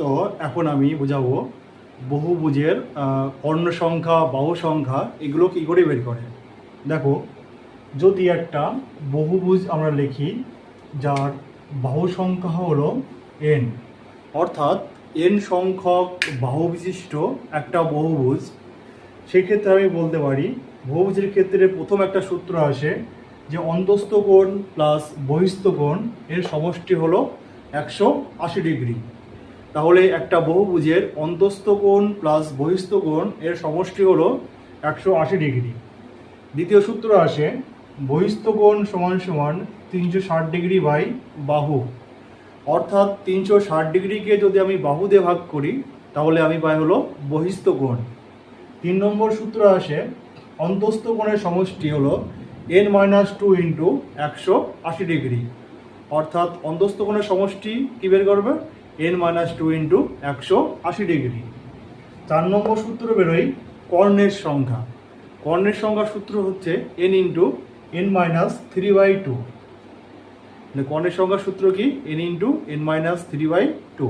তো এখন আমি বোঝাবো। বহুভুজের কর্ণ সংখ্যা, বাহু সংখ্যা, এগুলো কী করে বের করে? দেখো, যদি একটা বহুভুজ আমরা লিখি, যার বাহু সংখ্যা হলো এন অর্থাৎ এন সংখ্যক বাহু বিশিষ্ট একটা বহুভুজ সেক্ষেত্রে আমি বলতে পারি বহুভুজের ক্ষেত্রে প্রথম একটা সূত্র আসে যে অন্তস্থ কোণ প্লাস বহিস্থ কোণ এর সমষ্টি হলো একশো আশি ডিগ্রি। তাহলে একটা বহুভুজের অন্তস্থ কোণ প্লাস বহিস্থ কোণ এর সমষ্টি হলো একশো আশি ডিগ্রি। দ্বিতীয় সূত্র আসে, বহিস্থ কোণ সমান সমান তিনশো ষাট ডিগ্রি বাই বাহু। অর্থাৎ তিনশো ষাট ডিগ্রিকে যদি আমি বাহু দিয়ে ভাগ করি, তাহলে আমি পাই হলো বহিস্থ কোণ। তিন নম্বর সূত্র আসে, অন্তস্থ কোণের সমষ্টি হলো এন মাইনাস টু ইন্টু একশো আশি ডিগ্রি। অর্থাৎ অন্তস্থ কোণের সমষ্টি কী বের করবে? এন মাইনাস টু ইন্টু একশো আশি ডিগ্রি চার নম্বর সূত্র বেরোয় কর্ণের সংখ্যা। কর্ণের সংখ্যার সূত্র হচ্ছে N into N minus three by two কর্ণের সংখ্যার সূত্র কি? N into N minus three by two